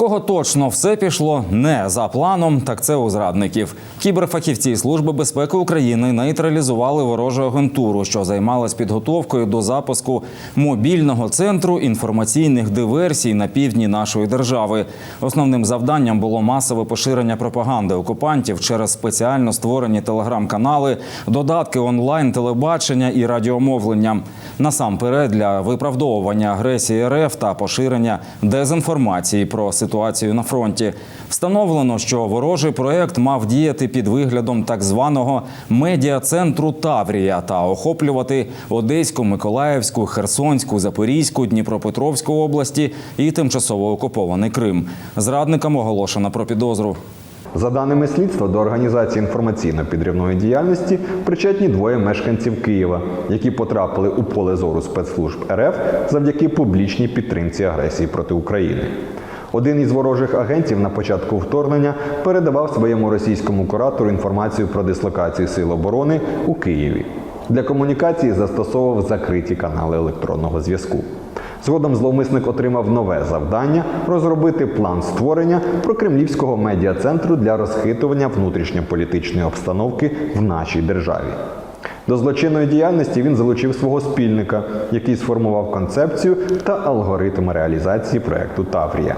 кого точно все пішло не за планом, так це у зрадників. Кіберфахівці Служби безпеки України нейтралізували ворожу агентуру, що займалась підготовкою до запуску мобільного центру інформаційних диверсій на півдні нашої держави. Основним завданням було масове поширення пропаганди окупантів через спеціально створені телеграм-канали, додатки онлайн, телебачення і радіомовлення. Насамперед для виправдовування агресії РФ та поширення дезінформації про ситуацію на фронті. Встановлено, що ворожий проект мав діяти під виглядом так званого медіа-центру Таврія та охоплювати Одеську, Миколаївську, Херсонську, Запорізьку, Дніпропетровську області і тимчасово окупований Крим. Зрадникам оголошено про підозру. За даними слідства, до організації інформаційно-підривної діяльності причетні двоє мешканців Києва, які потрапили у поле зору спецслужб РФ завдяки публічній підтримці агресії проти України. Один із ворожих агентів на початку вторгнення передавав своєму російському куратору інформацію про дислокацію сил оборони у Києві. Для комунікації застосовував закриті канали електронного зв'язку. Згодом зловмисник отримав нове завдання розробити план створення прокремлівського медіа-центру для розхитування внутрішньополітичної обстановки в нашій державі. До злочинної діяльності він залучив свого спільника, який сформував концепцію та алгоритм реалізації проекту Таврія.